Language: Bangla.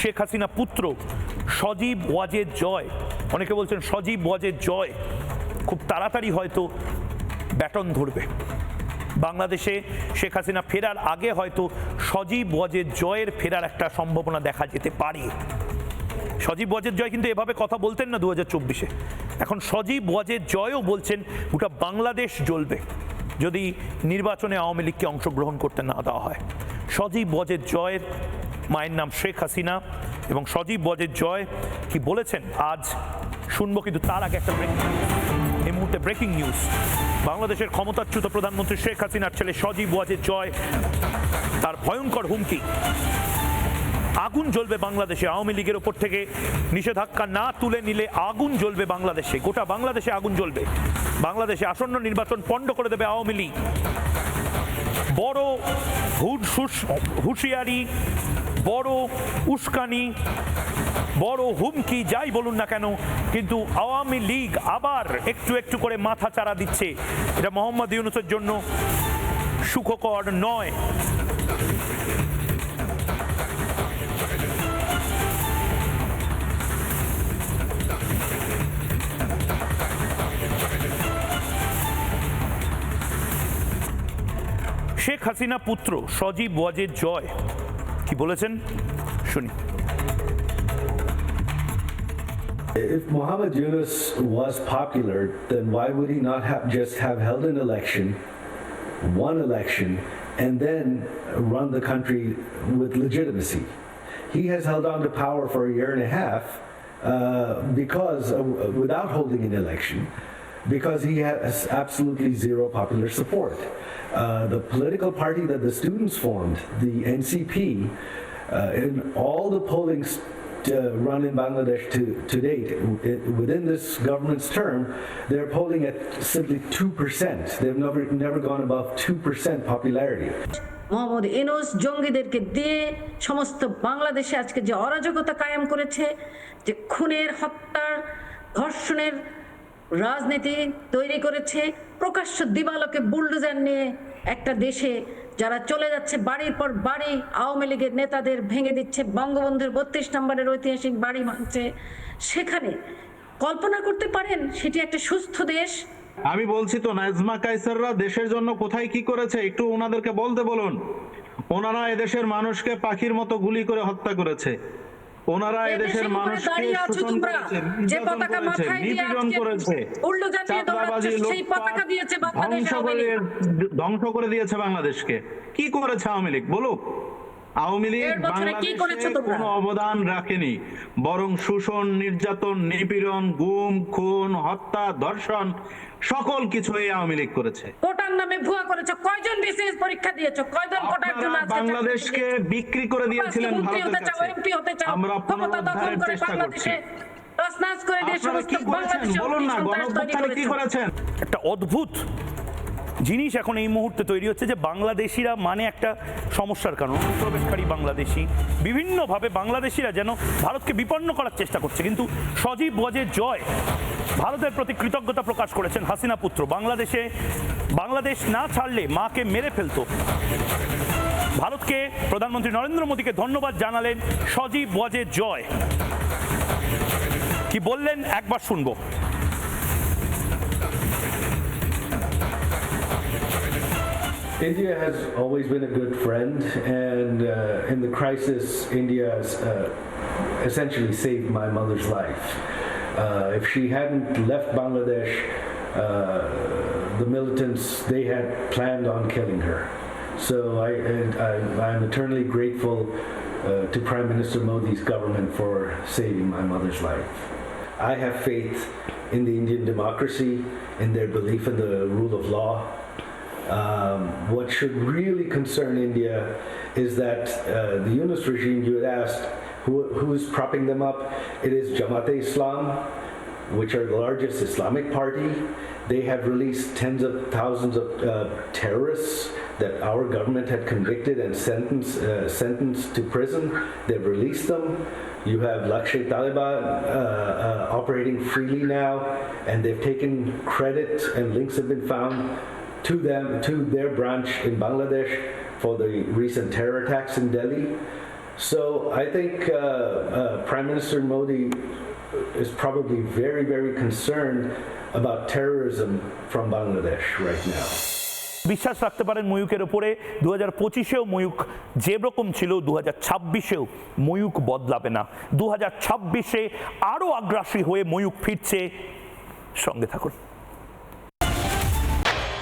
শেখ হাসিনা পুত্র সজীব ওয়াজেদ জয়। অনেকে বলছেন সজীব ওয়াজেদ জয় খুব তাড়াতাড়ি হয়তো ব্যাটন ধরবে। বাংলাদেশে শেখ হাসিনা ফেরার আগে হয়তো সজীব ওয়াজেদ জয়ের ফেরার একটা সম্ভাবনা দেখা যেতে পারে। সজীব ওয়াজেদ জয় কিন্তু এভাবে কথা বলতেন না দু হাজার চব্বিশে। এখন সজীব ওয়াজেদ জয়ও বলছেন গোটা বাংলাদেশ জ্বলবে। যদি নির্বাচনে আওয়ামী লীগকে অংশগ্রহণ করতে না দেওয়া হয়। সজীব ওয়াজেদ জয়ের মায়ের নাম শেখ হাসিনা এবং সজীব বজের জয় কি বলেছেন আজ শুনব কিন্তু তার আগে একটা ব্রেকিং এই মুহূর্তে ব্রেকিং নিউজ বাংলাদেশের ক্ষমতাচ্যুত প্রধানমন্ত্রী শেখ হাসিনার ছেলে সজীব ওয়াজেদ জয়, তার ভয়ঙ্কর হুমকি। আগুন জ্বলবে বাংলাদেশে, আওয়ামী লীগের ওপর থেকে নিষেধাজ্ঞা না তুলে নিলে আগুন জ্বলবে বাংলাদেশে, গোটা বাংলাদেশে আগুন জ্বলবে। বাংলাদেশে আসন্ন নির্বাচন পণ্ড করে দেবে আওয়ামী লীগ। বড় হুঁশিয়ারি বড় উস্কানি, বড় হুমকি, যাই বলুন না কেন, কিন্তু আওয়ামী লীগ আবার একটু একটু করে মাথা চারা দিচ্ছে। এটা মোহাম্মদ ইউনুসের জন্য সুখকর নয়। শেখ হাসিনা পুত্র সজীব ওয়াজেদ জয়। কি বলেছেন শুনি If Muhammad Yunus was popular, then why would he not have just have held an election, one election, and then run the country with legitimacy? He has held on to power for a year and a half uh, because uh, without holding an election, because he has absolutely zero popular support. Uh, the political party that the students formed, the NCP, uh, in all the polling st- uh, run in Bangladesh to, to date, i- within this government's term, they're polling at simply 2%. They've never, never gone above 2% popularity. Mohammad Yunus জঙ্গিদেরকে দিয়ে সমস্ত বাংলাদেশে আজকে যে অরাজকতা কায়েম করেছে যে খুনের হত্যার ধর্ষণের রাজনীতি তৈরি করেছে, প্রকাশ্য দিবালোকে বুলডোজার নিয়ে একটা দেশে যারা চলে যাচ্ছে বাড়ির পর বাড়ি, আওয়ামী লীগের নেতাদের ভেঙে দিচ্ছে, বঙ্গবন্ধুর বত্রিশ নম্বরের ঐতিহাসিক বাড়ি ভাঙছে। সেখানে কল্পনা করতে পারেন সেটি একটা সুস্থ দেশ? আমি বলছি তো, নাজমা কাইসাররা দেশের জন্য কোথায় কি করেছে, একটু ওনাদেরকে বলতে বলুন। ওনারা এদেশের মানুষকে পাখির মতো গুলি করে হত্যা করেছে। ওনারা এদেশের মানুষকে শোষণ করেছেন করেছে যে নির্যাতন পতাকা মাথায় দিয়ে নিপীড়ন করেছে বুলডোজার নিয়ে দৌড়াচ্ছ, সেই পতাকা দিয়েছে বাংলাদেশ ধ্বংস আওয়ামী করে ধ্বংস করে দিয়েছে বাংলাদেশকে। কি করেছে আওয়ামী লীগ? বলুক। আওয়ামী লীগ বাংলাদেশে কোনো অবদান রাখেনি। বরং শোষণ নির্যাতন নিপীড়ন গুম খুন হত্যা ধর্ষণ সকল কিছু এই আওয়ামী লীগ করেছে। কোটার নামে ভুয়া করেছ। কয়জন বিসিএস পরীক্ষা দিয়েছ? কয়জন কোটার জন্য বাংলাদেশকে বিক্রি করে দিয়েছিলেন ভারতের কাছে। এমপি হতে চাও? আমরা ক্ষমতা দখল পুনরুদ্ধারের করে চেষ্টা করছি। বাংলাদেশে তছনছ করে দিয়ে সমস্ত কি করেছেন? বাংলাদেশে বলুন না অগ্নিসন্ত্রাস কি করেছেন? একটা অদ্ভুত জিনিস এখন এই মুহূর্তে তৈরি হচ্ছে যে বাংলাদেশিরা মানে একটা সমস্যার কারণ, অনুপ্রবেশকারী বাংলাদেশি। বিভিন্নভাবে বাংলাদেশিরা যেন ভারতকে বিপন্ন করার চেষ্টা করছে। কিন্তু সজীব ওয়াজের জয়, ভারতের প্রতি কৃতজ্ঞতা প্রকাশ করেছেন হাসিনা পুত্র। বাংলাদেশে, বাংলাদেশ না ছাড়লে মাকে মেরে ফেলতো। ভারতকে প্রধানমন্ত্রী নরেন্দ্র মোদীকে ধন্যবাদ জানালেন সজীব ওয়াজের জয়। কি বললেন? একবার শুনব। India has always been a good friend, and uh, in the crisis, India has uh, essentially saved my mother's life. Uh, if she hadn't left Bangladesh, uh, the militants they had planned on killing her. So I, I, I'm eternally grateful uh, to Prime Minister Modi's government for saving my mother's life. I have faith in the Indian democracy, in their belief in the rule of law. Um, what should really concern India is that uh, the Yunus regime, you had asked, who, who is propping them up? It is Jamaat Islam, which are the largest Islamic party. They have released tens of thousands of uh, terrorists that our government had convicted and sentenced, uh, sentenced to prison. They've released them. You have Lakshay Taliban uh, uh, operating freely now, and they've taken credit and links have been found to them, to their branch in Bangladesh for the recent terror attacks in Delhi. So I think uh, uh, Prime Minister Modi is probably very, very concerned about terrorism from Bangladesh right now. বিশ্বাস রাখতে পারেন ময়ূকের ওপরে দু হাজার পঁচিশেও ময়ূক যে রকম ছিল দু হাজার ছাব্বিশেও ময়ূক বদলাবে না দু হাজার ছাব্বিশে আরও আগ্রাসী হয়ে ময়ূক ফিরছে সঙ্গে থাকুন